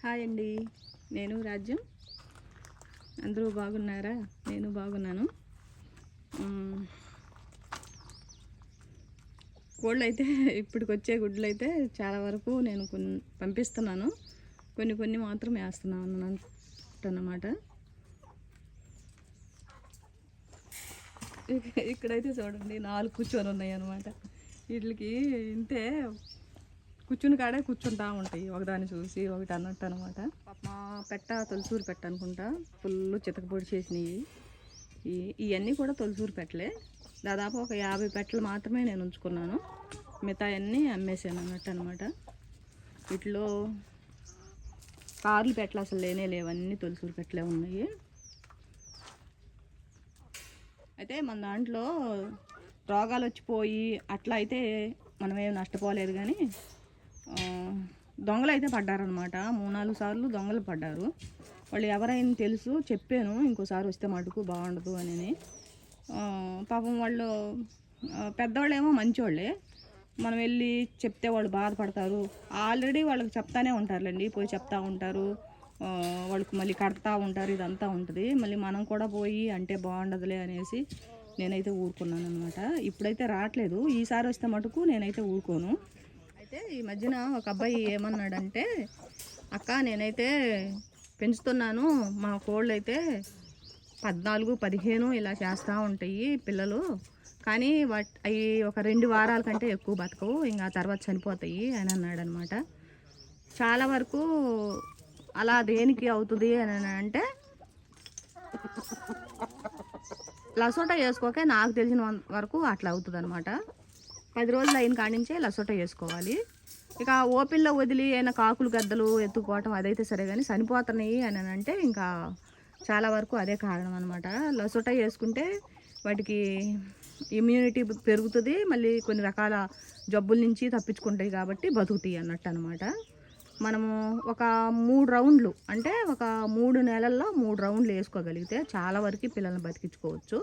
Hi అండి. నేను రాజ్యం. అందరూ బాగున్నారా? నేను బాగున్నాను. కోళ్ళు అయితే ఇప్పటికి వచ్చే గుడ్లు అయితే చాలా వరకు నేను కొన్ని పంపిస్తున్నాను. కొన్ని కొన్ని మాత్రం వేస్తున్నాను అన్నమాట ఇక్కడైతే చూడండి నాలుగు కూర్చొని ఉన్నాయి అనమాట వీటికి ఇంతే కూర్చుని కాడే కూర్చుంటా ఉంటాయి. ఒకదాన్ని చూసి ఒకటి అన్నట్టు అనమాట మా పెట్ట తొలిసూరు పెట్ట అనుకుంటా. ఫుల్ చితకపొడి చేసినాయి ఇవన్నీ కూడా తొలిసూరు పెట్టలే. దాదాపు ఒక యాభై పెట్టలు మాత్రమే నేను ఉంచుకున్నాను. మిగతా అన్నీ అమ్మేసాను అన్నట్టు అనమాట వీటిలో కార్లు పెట్టలు అసలు లేనే లేవన్నీ తొలిసూరు పెట్టలే ఉన్నాయి. అయితే మన దాంట్లో రోగాలు వచ్చిపోయి అట్లా అయితే మనం ఏం నష్టపోలేదు కానీ దొంగలు అయితే పడ్డారనమాట మూడు నాలుగు సార్లు దొంగలు పడ్డారు. వాళ్ళు ఎవరైనా తెలుసు చెప్పాను ఇంకోసారి వస్తే మటుకు బాగుండదు అని పాపం వాళ్ళు పెద్దవాళ్ళేమో మంచివాళ్ళే మనం వెళ్ళి చెప్తే వాళ్ళు బాధపడతారు. ఆల్రెడీ వాళ్ళకి చెప్తానే ఉంటారులేండి. పోయి చెప్తా ఉంటారు. వాళ్ళకి మళ్ళీ కడతా ఉంటారు. ఇదంతా ఉంటుంది. మళ్ళీ మనం కూడా పోయి అంటే బాగుండదులే అనేసి నేనైతే ఊరుకున్నాను అనమాట ఇప్పుడైతే రావట్లేదు. ఈసారి వస్తే మటుకు నేనైతే ఊరుకోను. అయితే ఈ మధ్యన ఒక అబ్బాయి ఏమన్నాడంటే అక్క నేనైతే పెంచుతున్నాను. మా కోళ్ళు అయితే పద్నాలుగు పదిహేను ఇలా చేస్తూ ఉంటాయి పిల్లలు. కానీ వాట్ అవి ఒక రెండు వారాల కంటే ఎక్కువ బతకవు. ఇంకా తర్వాత చనిపోతాయి. అని అన్నాడు అనమాట చాలా వరకు అలా దేనికి అవుతుంది అని అంటే లసోటా వేసుకోకే నాకు తెలిసిన వరకు అట్లా అవుతుంది అనమాట పది రోజులు అయిన కాడి నుంచే లసోటా వేసుకోవాలి ఇక ఓపిల్లో వదిలి అయినా కాకులు గద్దలు ఎత్తుకోవటం అదైతే సరే కానీ చనిపోతున్నాయి అని అంటే ఇంకా చాలా వరకు అదే కారణం అనమాట లసోటా వేసుకుంటే వాటికి ఇమ్యూనిటీ పెరుగుతుంది మళ్ళీ కొన్ని రకాల జబ్బుల నుంచి తప్పించుకుంటాయి కాబట్టి బతుకుతాయి అన్నట్టు అనమాట మనము ఒక మూడు రౌండ్లు అంటే ఒక మూడు నెలల్లో మూడు రౌండ్లు వేసుకోగలిగితే చాలా వరకు పిల్లల్ని బతికించుకోవచ్చు.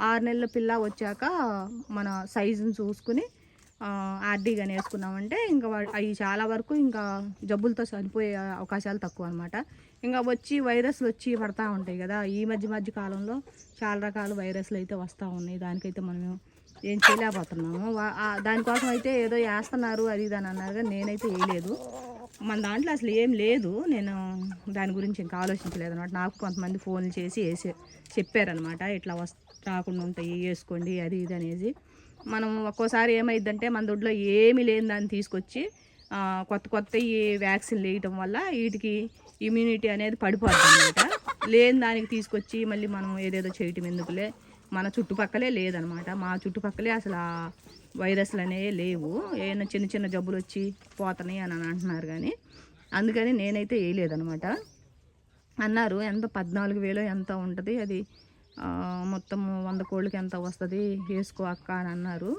ఆరు నెలల పిల్ల వచ్చాక మన సైజుని చూసుకుని ఆర్డీగానే వేసుకున్నామంటే ఇంకా అవి చాలా వరకు ఇంకా జబ్బులతో చనిపోయే అవకాశాలు తక్కువ అనమాట ఇంకా వచ్చి వైరస్లు వచ్చి పడతా ఉంటాయి కదా. ఈ మధ్య మధ్య కాలంలో చాలా రకాల వైరస్లు అయితే వస్తూ ఉన్నాయి. దానికైతే మనం ఏం చేయలేకపోతున్నాము. దానికోసం అయితే ఏదో వేస్తున్నారు అది ఇది అని అన్నారు కానీ నేనైతే వేయలేదు. మన దాంట్లో అసలు ఏం లేదు. నేను దాని గురించి ఇంకా ఆలోచించలేదు అనమాట నాకు కొంతమంది ఫోన్లు చేసి వేసే చెప్పారనమాట ఇట్లా వస్ రాకుండా ఉంటాయి వేసుకోండి అది ఇది అనేది మనం ఒక్కోసారి ఏమైందంటే మన దొడ్లో ఏమీ లేని దాన్ని తీసుకొచ్చి కొత్త కొత్త ఈ వ్యాక్సిన్ వేయటం వల్ల వీటికి ఇమ్యూనిటీ అనేది పడిపోతుంది అనమాట లేని దానికి తీసుకొచ్చి మళ్ళీ మనం ఏదేదో చేయటం ఎందుకులే? మన చుట్టుపక్కలే లేదనమాట మా చుట్టుపక్కలే అసలు ఆ వైరస్లు అనేవి లేవు. ఏమైనా చిన్న చిన్న జబ్బులు వచ్చి పోతున్నాయి అని అని అంటున్నారు కానీ అందుకని నేనైతే వేయలేదనమాట అన్నారు ఎంత? పద్నాలుగు వేలు ఎంత ఉంటుంది? అది మొత్తం వంద కోళ్ళకి ఎంత వస్తుంది? వేసుకో అక్క అని అన్నారు.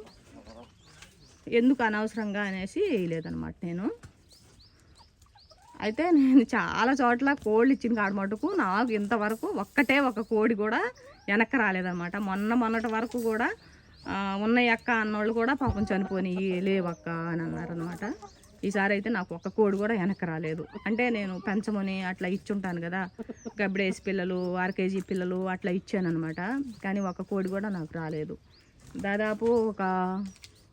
ఎందుకు అనవసరంగా అనేసి వేయలేదనమాట నేను. అయితే నేను చాలా చోట్ల కోళ్ళు ఇచ్చిన కాడ మటుకు నాకు ఇంతవరకు ఒక్కటే ఒక కోడి కూడా వెనక్కి రాలేదన్నమాట. మొన్న మొన్నటి వరకు కూడా ఉన్నాయి అక్క అన్నోళ్ళు కూడా పాపం చనిపోయి లేవక్క అని అన్నారనమాట ఈసారి అయితే నాకు ఒక్క కోడి కూడా వెనక్కి రాలేదు. అంటే నేను పెంచమని అట్లా ఇచ్చుంటాను కదా. గబ్బడేసి పిల్లలు ఆర్కేజీ పిల్లలు అట్లా ఇచ్చాను అనమాట కానీ ఒక కోడి కూడా నాకు రాలేదు. దాదాపు ఒక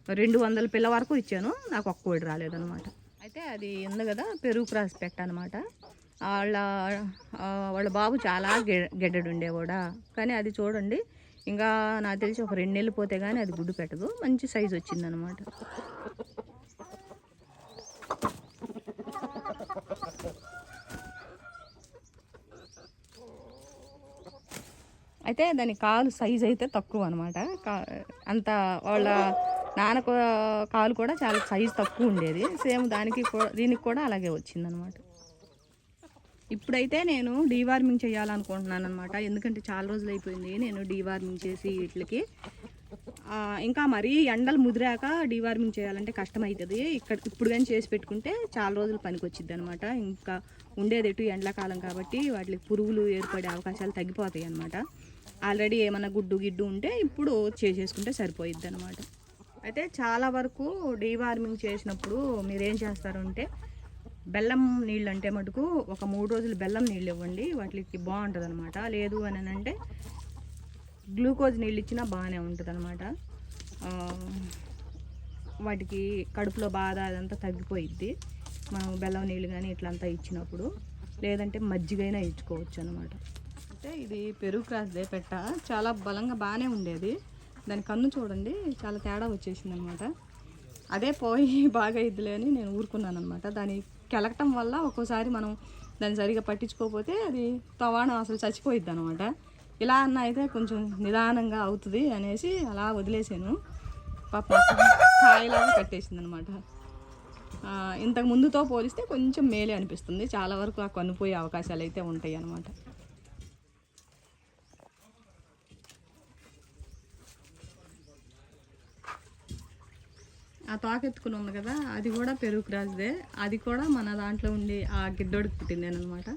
రెండు వందల పిల్ల వరకు ఇచ్చాను. నాకు ఒక్క కోడి రాలేదనమాట అయితే అది ఉంది కదా పెరుగు క్రాస్ పెట్ట అనమాట వాళ్ళ వాళ్ళ బాబు చాలా గె- గెడ్డడు ఉండేవాడా కానీ అది చూడండి ఇంకా నాకు తెలిసి ఒక రెండు నెలలు పోతే కానీ అది గుడ్డు పెట్టదు. మంచి సైజు వచ్చిందనమాట అయితే దాని కాలు సైజ్ అయితే తక్కువ అనమాట అంత వాళ్ళ నాన్న కాలు కూడా చాలా సైజ్ తక్కువ ఉండేది. సేమ్ దానికి దీనికి కూడా అలాగే వచ్చిందనమాట ఇప్పుడైతే నేను డీవార్మింగ్ చేయాలనుకుంటున్నాను అనమాట ఎందుకంటే చాలా రోజులు అయిపోయింది నేను డీవార్మింగ్ చేసి వీటికి. ఇంకా మరీ ఎండలు ముదిరాక డీవార్మింగ్ చేయాలంటే కష్టం అవుతుంది ఇక్కడ ఇప్పుడు కానీ చేసి పెట్టుకుంటే చాలా రోజులు పనికి వచ్చింది అనమాట ఇంకా ఉండేది ఎటు ఎండాకాలం కాబట్టి వాటికి పురుగులు ఏర్పడే అవకాశాలు తగ్గిపోతాయి అనమాట ఆల్రెడీ ఏమైనా గుడ్డు గిడ్డు ఉంటే ఇప్పుడు చేసేసుకుంటే సరిపోయిద్ది అనమాట అయితే చాలా వరకు డీవార్మింగ్ చేసినప్పుడు మీరేం చేస్తారంటే బెల్లం నీళ్ళు అంటే మటుకు ఒక మూడు రోజులు బెల్లం నీళ్ళు ఇవ్వండి వాటికి బాగుంటుంది అనమాట లేదు అని అంటే గ్లూకోజ్ నీళ్ళు ఇచ్చినా బాగానే ఉంటుంది అనమాట వాటికి కడుపులో బాధ అదంతా తగ్గిపోయిద్ది. మనం బెల్లం నీళ్ళు కానీ ఇట్లంతా ఇచ్చినప్పుడు. లేదంటే మజ్జిగైనా ఇచ్చుకోవచ్చు అనమాట అంటే ఇది పెరుగు క్రాస్దే పెట్ట. చాలా బలంగా బాగానే ఉండేది. దాని కన్ను చూడండి చాలా తేడా వచ్చేసింది అనమాట అదే పోయి బాగా ఇద్దులే అని నేను ఊరుకున్నాను అనమాట దాని కెలకటం వల్ల ఒక్కోసారి మనం దాన్ని సరిగా పట్టించుకోకపోతే అది తవాణం అసలు చచ్చిపోయిద్ది అనమాట ఇలా అన్న అయితే కొంచెం నిదానంగా అవుతుంది అనేసి అలా వదిలేసాను. పాప కాయలాగా కట్టేసింది అనమాట ఇంతకు ముందుతో పోలిస్తే కొంచెం మేలే అనిపిస్తుంది. చాలా వరకు ఆ కనుపోయే అవకాశాలు అయితే ఉంటాయి అన్నమాట ఆ తోకెత్తుకుని ఉంది కదా అది కూడా పెరుగు క్రాస్దే. అది కూడా మన దాంట్లో ఉండి ఆ గిడ్డోడికి పుట్టిందేనమాట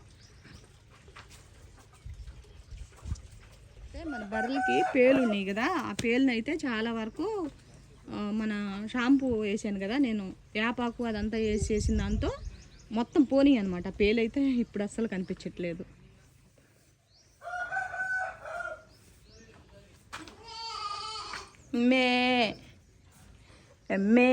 అంటే మన బర్రెలకి పేలు ఉన్నాయి కదా ఆ పేలుని అయితే చాలా వరకు మన షాంపూ వేసాను కదా నేను. వేపాకు అదంతా వేసి చేసిన దాంతో మొత్తం పోనీ అనమాట పేలు అయితే ఇప్పుడు అస్సలు కనిపించట్లేదు. మే మే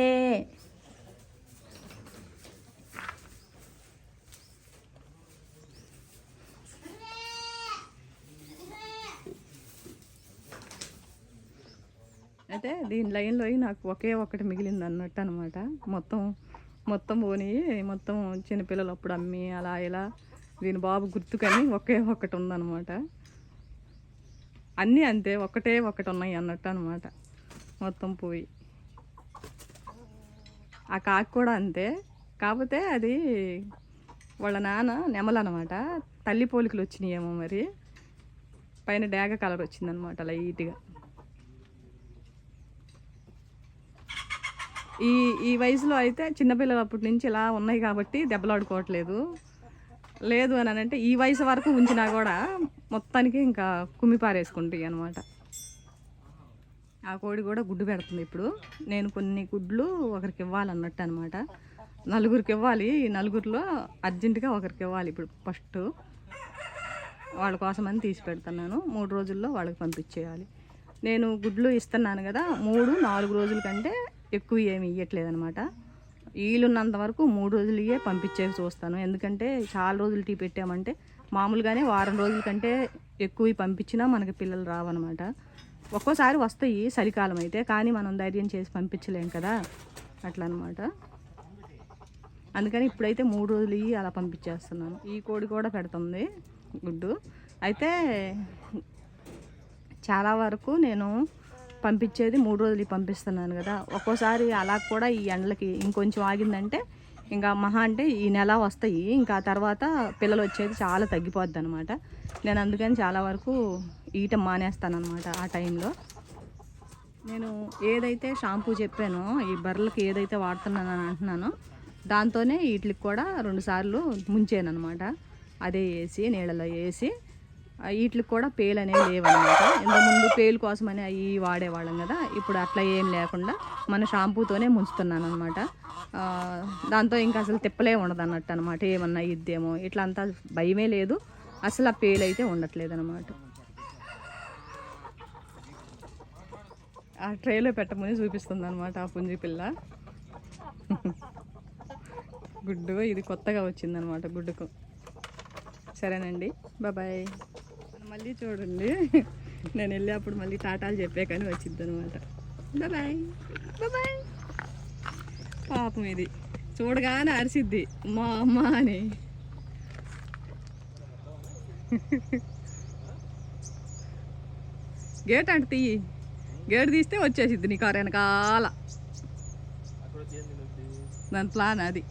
అయితే దీని లైన్లో నాకు ఒకే ఒకటి మిగిలింది అన్నట్టు అనమాట మొత్తం మొత్తం పోని మొత్తం చిన్నపిల్లలు అప్పుడు అమ్మి అలా ఇలా. దీని బాబు గుర్తుకని ఒకే ఒకటి ఉందన్నమాట. అన్నీ అంతే ఒకటే ఒకటి ఉన్నాయి అన్నట్టు అనమాట మొత్తం పోయి. ఆ కాకి కూడా అంతే. కాకపోతే అది వాళ్ళ నాన్న నెమలనమాట తల్లి పోలికలు వచ్చినాయేమో మరి. పైన డేగ కలర్ వచ్చిందనమాట లైట్గా. ఈ ఈ వయసులో అయితే చిన్నపిల్లలు అప్పటి నుంచి ఇలా ఉన్నాయి కాబట్టి దెబ్బలాడుకోవట్లేదు. లేదు అని అంటే ఈ వయసు వరకు ఉంచినా కూడా మొత్తానికి ఇంకా కుమ్మిపారేసుకుంటాయి అనమాట ఆ కోడి కూడా గుడ్డు పెడుతుంది ఇప్పుడు. నేను కొన్ని గుడ్లు ఒకరికి ఇవ్వాలన్నట్టు అనమాట నలుగురికి ఇవ్వాలి. నలుగురిలో అర్జెంటుగా ఒకరికి ఇవ్వాలి ఇప్పుడు ఫస్ట్. వాళ్ళ కోసమని తీసి పెడుతున్నాను. మూడు రోజుల్లో వాళ్ళకి పంపించేయాలి. నేను గుడ్లు ఇస్తున్నాను కదా మూడు నాలుగు రోజుల కంటే ఎక్కువ ఏమి ఇవ్వట్లేదు అనమాట వీలున్నంత వరకు మూడు రోజులు ఇవే పంపించేసి చూస్తాను. ఎందుకంటే చాలా రోజులు టీ పెట్టామంటే మామూలుగానే వారం రోజుల కంటే ఎక్కువ పంపించినా మనకి పిల్లలు రావన్నమాట. ఒక్కోసారి వస్తాయి చలికాలం అయితే కానీ మనం ధైర్యం చేసి పంపించలేం కదా. అట్లా అనమాట అందుకని ఇప్పుడైతే మూడు రోజులు ఇవి అలా పంపించేస్తున్నాను. ఈ కోడి కూడా పెడుతుంది గుడ్డు. అయితే చాలా వరకు నేను పంపించేది మూడు రోజులు పంపిస్తున్నాను కదా. ఒక్కోసారి అలా కూడా ఈ ఎండలకి ఇంకొంచెం ఆగిందంటే ఇంకా మహా అంటే ఈ నెల వస్తాయి. ఇంకా తర్వాత పిల్లలు వచ్చేది చాలా తగ్గిపోద్ది అనమాట నేను అందుకని చాలా వరకు ఈట మానేస్తానమాట ఆ టైంలో. నేను ఏదైతే షాంపూ చెప్పానో ఈ బర్రెలకి ఏదైతే వాడుతున్నానని అంటున్నానో దాంతోనే వీటికి కూడా రెండుసార్లు ముంచానమాట అదే వేసి నీళ్ళలో వేసి వీటికి కూడా పేలు అనేవి లేవన్నమాట. ఇంతకుముందు పేలు కోసమని అవి వాడేవాళ్ళం కదా ఇప్పుడు అట్లా ఏం లేకుండా మన షాంపూతోనే ముంచుతున్నాను అనమాట దాంతో ఇంకా అసలు తిప్పలే ఉండదు అన్నట్టు అనమాట ఏమన్నా ఇద్దేమో. ఇట్లా అంతా భయమే లేదు. అసలు ఆ పేలు అయితే ఉండట్లేదు అనమాట ఆ ట్రేలో పెట్టమని చూపిస్తుంది అనమాట ఆ పుంజి పిల్ల. గుడ్డు ఇది కొత్తగా వచ్చిందనమాట గుడ్డుకు. సరేనండి బాబాయ్. మళ్ళీ చూడండి. నేను వెళ్ళేప్పుడు మళ్ళీ టాటాలు చెప్పే కానీ వచ్చింది అనమాట బాయ్ బాయ్ పాపం ఇది. చూడగానే అరిసిద్ది. మా అమ్మ అని. గేట్ అంటే తీయి గేట్ తీస్తే వచ్చేసిద్ది నీ కారు వెనకాల. దాని ప్లాన్ అది.